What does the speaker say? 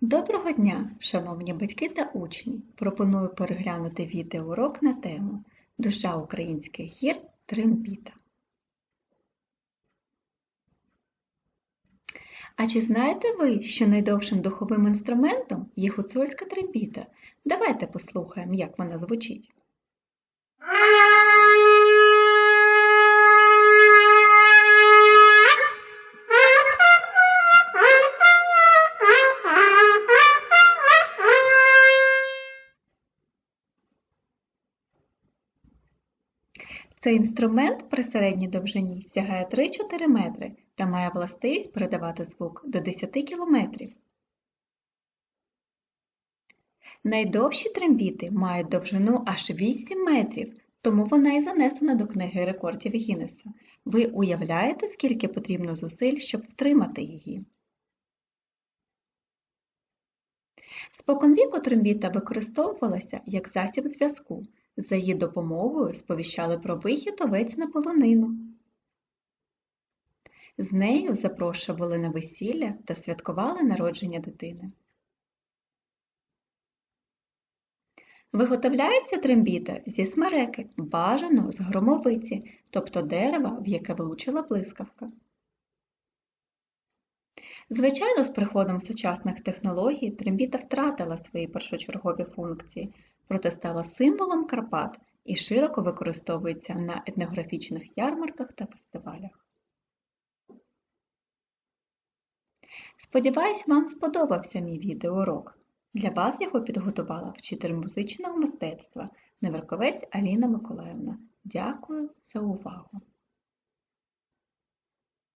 Доброго дня, шановні батьки та учні! Пропоную переглянути відеоурок на тему Душа українських гір трембіта. А чи знаєте ви, що найдовшим духовим інструментом є гуцульська трембіта? Давайте послухаємо, як вона звучить. Цей інструмент при середній довжині сягає 3-4 метри та має властивість передавати звук до 10 км. Найдовші трембіти мають довжину аж 8 метрів, тому вона і занесена до книги рекордів Гіннеса. Ви уявляєте, скільки потрібно зусиль, щоб втримати її? Споконвіку трембіта використовувалася як засіб зв'язку. За її допомогою сповіщали про вихід овець на полонину. З нею запрошували на весілля та святкували народження дитини. Виготовляється трембіта зі смереки, бажано з громовиці, тобто дерева, в яке влучила блискавка. Звичайно, з приходом сучасних технологій трембіта втратила свої першочергові функції, проте стала символом Карпат і широко використовується на етнографічних ярмарках та фестивалях. Сподіваюсь, вам сподобався мій відеоурок. Для вас його підготувала вчитель музичного мистецтва Неверковець Аліна Миколаївна. Дякую за увагу!